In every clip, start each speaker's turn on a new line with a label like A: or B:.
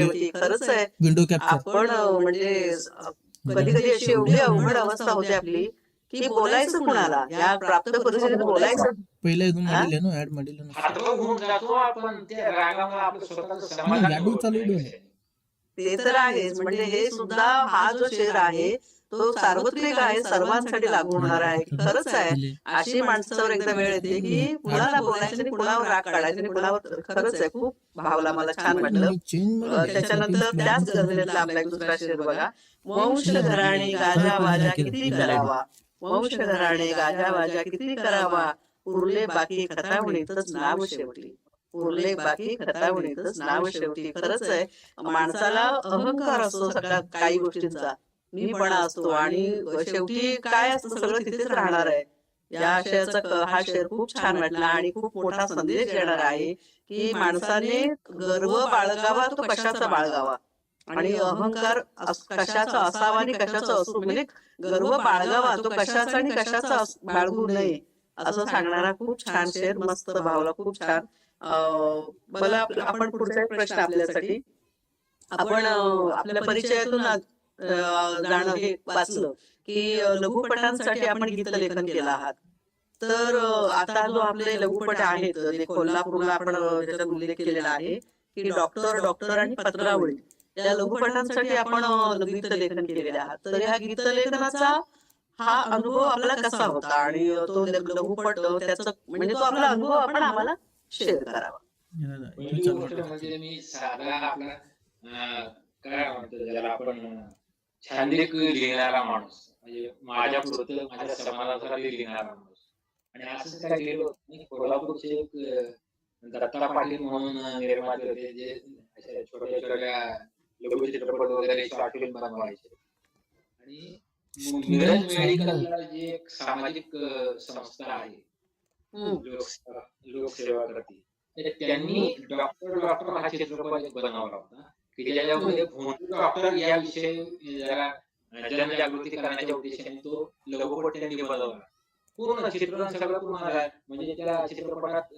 A: शेवटी खरंच आहे. आपण म्हणजे कधी कधी अशी एवढी अवघड अवस्था होते आपली की बोलायचं कुणाला? या प्राप्त परिस्थितीत बोलायचं.
B: पहिले
A: तू
B: ना ऍड
A: ते तर आहेच म्हणजे हे सुद्धा हा जो शेर आहे तो सार्वत्रिक आहे सर्वांसाठी लागू होणार आहे. खरंच आहे. अशी माणसावर एकदा वेळ येते की कुणाला बोलायचं आणि कुणावर राग काढायचा आणि कुणावर खरंच आहे. खूप भावला मला छान वाटलं. त्याच्यानंतर त्याच गझलेतला आपला एक दुसरा शेर बघा. वंश घराणे गाजा वाजा किती करावा. वंश घराणे गाजा वाजा किती करावा. उरले बाकी खतावणीतच नाव शेवटी उरले बाकी खतावणीतच नाव शेवटी खरंच आहे माणसाला अहंकार असतो सगळ्या काही गोष्टींचा मीपणा असतो आणि शेवटी काय असतं सगळं तिथेच राहणार आहे. या आशयाचा हा शेर खूप छान वाटला आणि खूप मोठा संदेश देणार आहे की माणसाने गर्व बाळगावा तो कशाचा बाळगावा? आणि अहंकार कशाचा असावा आणि कशाचा असू? म्हणजे गर्व बाळगावा तो कशाचा आणि कशाचा बाळगू नये. असं सांगणारा खूप छान शेर मस्त भावला खूप छान. मला आप- आपण पुढचा प्रश्न आपल्यासाठी आपण आपल्या परिचयातून जाणं हे वाचलं की लघुपटांसाठी आपण गीत लेखन केलं आहात. तर आता जो आपले लघुपट आहेत कोल्हापूरला आपण अं, त्याच्यात उल्लेख केलेला आहे की डॉक्टर डॉक्टर आणि पत्रावळी या लघुपटांसाठी आपण गीत लेखन केलेले आहात. तर ह्या गीत लेखनाचा हा अनुभव आपला कसा होता? आणि तो लघुपट त्याचा म्हणजे तो आपला अनुभव आपण आम्हाला शेअर करावा.
C: पहिली गोष्ट म्हणजे मी साधा आपला काय म्हणतो ज्याला आपण छांदिक लिहिणारा माणूस. म्हणजे माझ्या पुरतं माझ्या समाजासाठी लिहिणारा माणूस. आणि असंच काय मी कोल्हापूरचे एक दत्ता पाटील म्हणून निर्माते होते जे छोट्या छोट्या लघु चित्रपट वगैरे शॉर्ट फिल्म बनवायचे. आणि मिरज मेडिकलला जी एक सामाजिक संस्था आहे लोकसेवा करते. त्यांनी डॉक्टर डॉक्टर हा चित्रपट बनवला होता. की ज्याच्यामध्ये भोंदू डॉक्टर या विषयी जरा जनजागृती करण्याच्या उद्देशाने तो लघुपट त्यांनी बनवला. पूर्ण चित्रण सगळं पूर्ण आहे. म्हणजे त्या चित्रपटात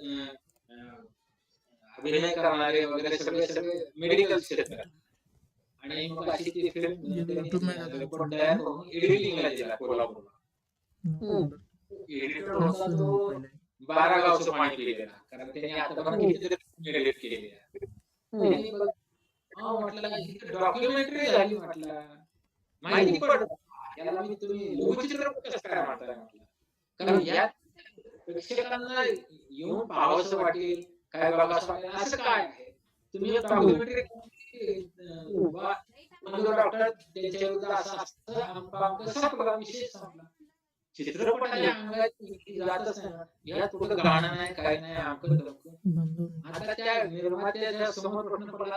C: अभिनय करणारे वगैरे सगळे सगळे मेडिकल क्षेत्र. आणि मग अशी ती फिल्म लघुपट तयार करून एडिटिंगला दिला कोल्हापूरला. एडिटर होता तो बारा गावचं पाणी पिलेला कारण त्याने आतापर्यंत कितीतरी एडिट केलेली आहे त्यांनी बघ- हा म्हटलं डॉक्युमेंटरी झाली म्हटलं. माहिती पडत याला मी तुम्ही लघुचित्रपट कसं काय म्हणताय म्हटलं कारण या प्रेक्षकांना येऊन पाहावंसं वाटेल काय वाटेल असं काय आहे? तुम्ही डॉक्युमेंटरी डॉक्टर त्यांच्या विरुद्ध असं असतं चित्रपटाच्या अंगात जातच नाही यात कुठं गाणं नाही काय नाही आमकं आता त्या निर्मात्याच्या समोर प्रश्न पडला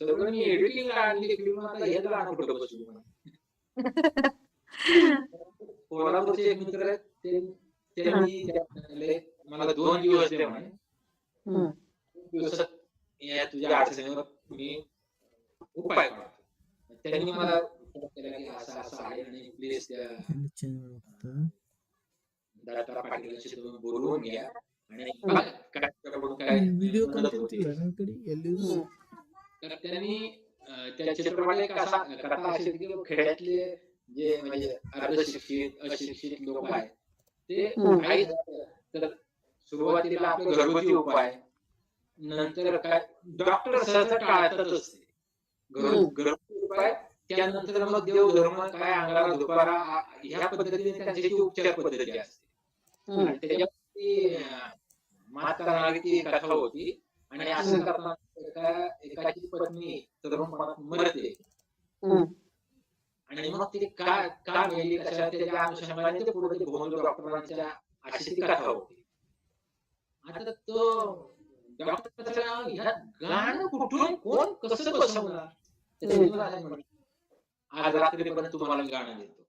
C: सगळं मी एडिटिंग आणली फिल्म आता हे गाणं कुठं बसू कोल्हापूरचे एक मित्र आहेत ते त्यांनी मला दोन दिवस दे म्हणे. दिवसात या तुझ्या अडचणीवर मी उपाय करतो. त्यांनी मला असं असं आहे आणि प्लीज त्या दत्ता पाटीलशी तुम्ही बोलवून घ्या. आणि काय त्याच्याकडून काय तर त्यांनी त्या चित्रपटात एक असा कथा अशी होती की खेड्यातले जे म्हणजे अर्धशिक्षित अशिक्षित लोक आहेत. ते. काही तर सुरुवातीला आपले घरगुती उपाय. नंतर काय? डॉक्टर सहसा टाळतातच असते. घरगुती उपाय. त्यानंतर मग देवधर्म काय अंगाला दुपारा ह्या पद्धतीने त्यांची उपचार पद्धती असते. त्याच्यावरती मात करणारी ती कथा होती. आणि असं करताना एका एकाची पत्नी तरुणपणात मरते. आणि मग ते का का मेली कशा त्याच्या अनुषंगाने ते पुढे ते भोंदू डॉक्टरांच्या अशी ती कथा होती आता तो ह्या गाणं कुठून कोण कसं बसवणार? आज रात्रीपर्यंत तुम्हाला गाणं देतो.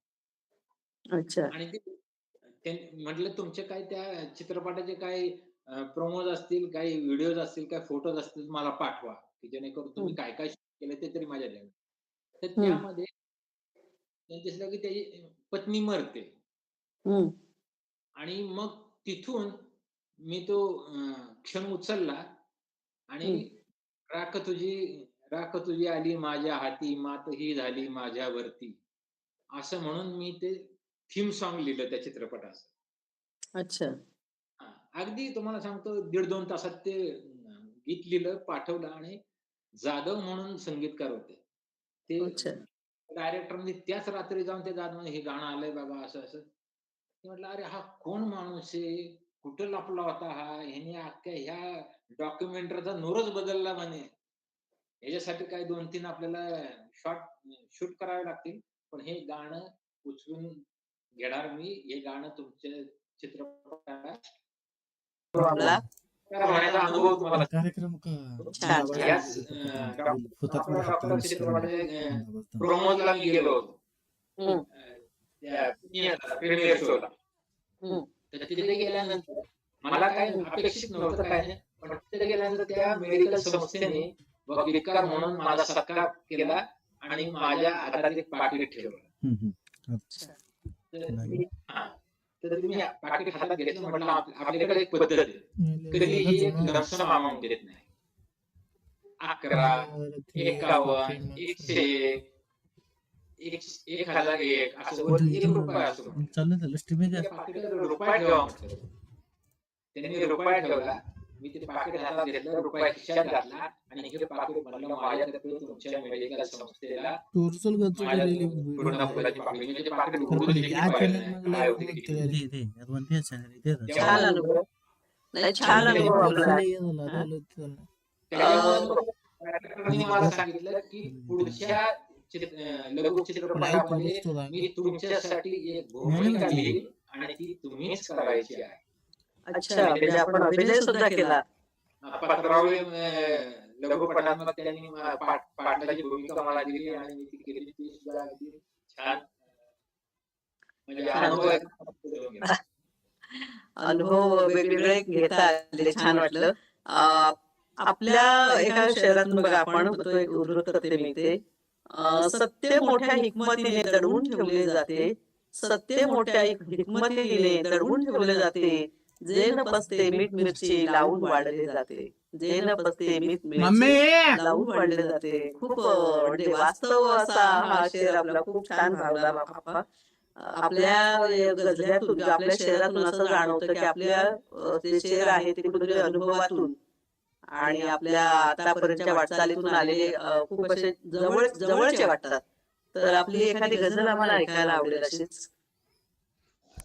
A: अच्छा.
C: आणि म्हटलं तुमचे काय त्या चित्रपटाचे काय प्रमोज असतील काही व्हिडिओज असतील काय फोटोज असतील मला पाठवा. की जेणेकरून तुम्ही काय काय केलं ते तरी माझ्या ध्यानात तर. त्यामध्ये त्यांनी दिसलं की त्याची पत्नी मरते. आणि मग तिथून मी तो क्षण उचलला आणि. राख तुझी राख तुझी आली माझ्या हाती मात ही झाली माझ्यावरती. असं म्हणून मी ते थीम सॉन्ग लिहिलं त्या चित्रपटाचं.
A: अच्छा.
C: अगदी तुम्हाला सांगतो दीड दोन तासात ते गीत लिहिलं पाठवलं आणि जाधव म्हणून संगीतकार होते. ते
A: अच्छा.
C: डायरेक्टरने त्याच रात्री जाऊन ते जाधव हे गाणं आलंय बाबा असं असं. ते म्हटलं अरे हा कोण माणूस आहे? कुठं लपला होता हा? ह्याने अख्ख्या ह्या डॉक्युमेंटरीचा नूरच बदलला म्हणे. याच्यासाठी काही दोन तीन आपल्याला शॉर्ट शूट करावे लागतील पण हे गाणं उचलून घेणार मी. हे गाणं तुमच्या चित्रपटाला
B: कार्यक्रम का
A: छान, छान.
C: याच, अं, डॉक्टर-
B: हुतात्मा
C: डॉक्टर
B: डॉक्टर
C: चित्रपटाचे, अं,
B: चित्रपट
C: प्रमोदला मी गेलो होतो
A: हम्म.
C: अं, त्या प्रीमियर शोला
A: हम्म.
C: तर तिथे गेल्यानंतर मला काय अपेक्षित नव्हतं काय नाही पण तिथे गेल्यानंतर त्या मेडिकल संस्थेने वकीलकार म्हणून माझा सत्कार केला आणि माझ्या हातात एक पाकिट ठेवलं
B: हम्म, हम्म.
C: तर हा. मी पाकिट हातात घेतलं म्हटलं आप- आपल्याकडे एक पद्धत आहे. कधीही एक लमसम अमाऊंट देत नाही. अकरा एकावन्न एकशे एक एक- एक हजार एक असं एक रुपया असं
B: झालं.
C: ठेवा. त्यांनी रुपया ठेवला. मी ते पाकिट हातात घेतलं रुपया खिशात घातला आणि हे पाकिट म्हणलं माझ्याकडे तुमच्या मेडिकल संस्थेला
B: टोरचल
C: माझ्या पूर्ण फुलाची पाकळी म्हणजे ते पाकिट उघडून.
A: छान अनुभव छान अनुभव
C: मला सांगितलं की पुढच्या लघु चित्रपटामध्ये मी तुमच्यासाठी एक भूमिका लिहिली आणि ती तुम्हीच करायची आहे.
A: अच्छा म्हणजे आपण अभिनय सुद्धा केला.
C: पत्रावळी त्यांनी पाटलाची भूमिका मला दिली आणि मी ती केली. ती सुद्धा अगदी छान म्हणजे अनुभव
A: वेगवेगळे घेता आले छान वाटलं. आपल्या एका शहरातून बघा आपण तो एक उद्धृत करते मी ते अं, सत्य मोठ्या हिकमतीने दडवून ठेवले जाते. सत्य मोठ्या हिकमतीने दडवून ठेवले जाते. जे न पसते मीठ मिरची लावून वाढले जाते. जे न पसते मीठ मिरची लावून वाढले जाते. खूप म्हणजे वास्तव असा हा शेर आपला खूप छान भावला बाप्पा आपल्या गजल्यातून आपल्या शहरातून असं जाणवतं की आपल्या ते शहर आहे ते कुठेतरी अनुभवातून आणि आपल्या आतापर्यंतच्या वाटचालीतून आलेले खूप असे जवळ जवळचे वाटतात. तर आपली एखादी गझल आम्हाला ऐकायला आवडेल अशीच.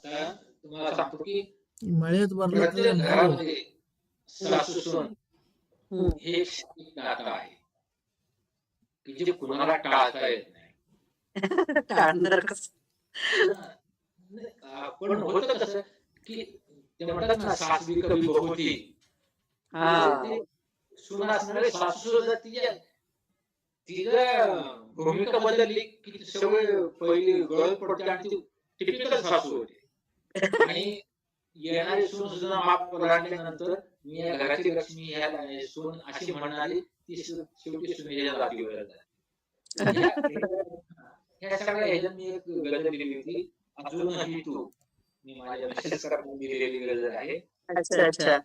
C: तुम्हाला सांगतो की
B: मळ्यात
C: प्रत्येक
B: भरला.
C: घरामध्ये सासू सून
A: हम्म.
C: हे एक सामाजिक नातं आहे की जे कुणाला टाळता येत नाही.
A: टाळणार कसं
C: पण होतं कसं की ते म्हणतात ना सासवी कवी बहुती.
A: हा.
C: सून असणारे सासू सुद्धा तिच्या तिच्या भूमिका बदलली की सगळे पहिली गळत पडते आणि ती टिपिकल सासू होते. आणि येणारी सून सुद्धा माप ओलांडल्यानंतर मी या घराची लक्ष्मी ह्या सून अशी म्हणणारी ती शेवटी सुनेच्या जाते. ह्या- सगळ्या ह्याच्यात मी एक गजल लिहिली होती अजूनही तू मी माझ्या मिसेस करून लिहिलेली गजल आहे.
A: अच्छा अच्छा.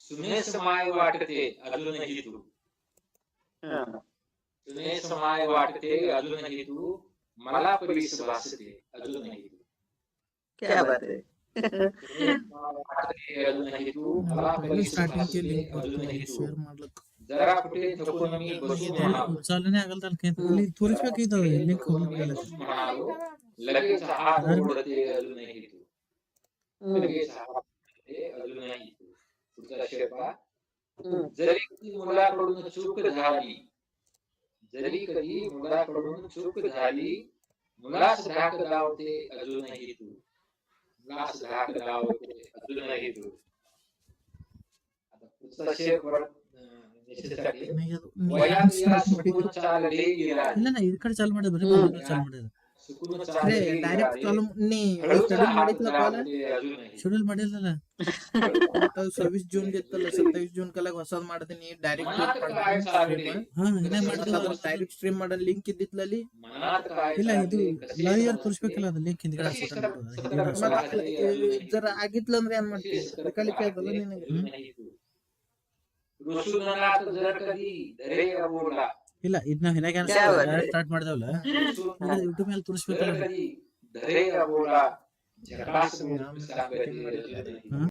C: सुनेस माय वाटते अजूनही तू. सुनेस माय वाटते अजूनही तू मला परीस भासते अजूनही तू.
A: क्या बात आहे
C: जरा लगेच
A: हा
C: लगेच हा ओढते अजूनही हेतू पुढचा जरी कधी मुलाकडून झाली जरी कधी मुलाकडून चूक झाली मुलास धाक लावते अजूनही तू nasıl hakkında adına gidiyor.
B: ಇಲ್ಲ ಇಲ್ಲ ಈ ಕಡೆ ಚಾಲು ಮಾಡಿದ್ರು ಚಾಲು
C: ಮಾಡಿದ್ರು
B: ಡೈರೆಕ್ಟ್ ಕಾಲ್ ನೀ ಶೆಡ್ಯೂಲ್ ಮಾಡಿಲ್ಲ ಕಾಲ್ ಜೂನ್ ಗೆತ್ತಲ್ಲ ಸತ್ತಾವೀಸ್ ಜೂನ್ ಕಲಾಗ ಹೊಸದ್ ಮಾಡ್ತೀನಿ ಡೈರೆಕ್ಟ್ ಹಾ ಇಲ್ಲೇ ಸ್ಟ್ರೀಮ್ ಮಾಡಲಿ ಲಿಂಕ್ ಇದ್ದಿತ್ತಲ್ಲ ಅಲ್ಲಿ ಇಲ್ಲ ಇದು ಲೈವ್ ತೋರಿಸ್ಬೇಕಲ್ಲ ಅದು ಲಿಂಕ್ ಹಿಂದ್ಗಡೆ ಜರ ಆಗಿತ್ಲ ಅಂದ್ರೆ ಏನ್
C: ಮಾಡ್ತೀವಿ
B: ಕಲಿಕೆ ಆಗಲ್ಲ ನಿನಗೆ
C: ಋಷುನಾಥ ಜರ ದರೇ
B: ಇಲ್ಲ ಇದ್ ನಾವ್
A: ಹೇಗೆ
B: ಸ್ಟಾರ್ಟ್ ಮಾಡ್ದೇವಲ್ಲ? ಯೂಟ್ಯೂಬ್ ಮೇಲೆ ತೋರಿಸ್ಬೇಕಲ್ಲ.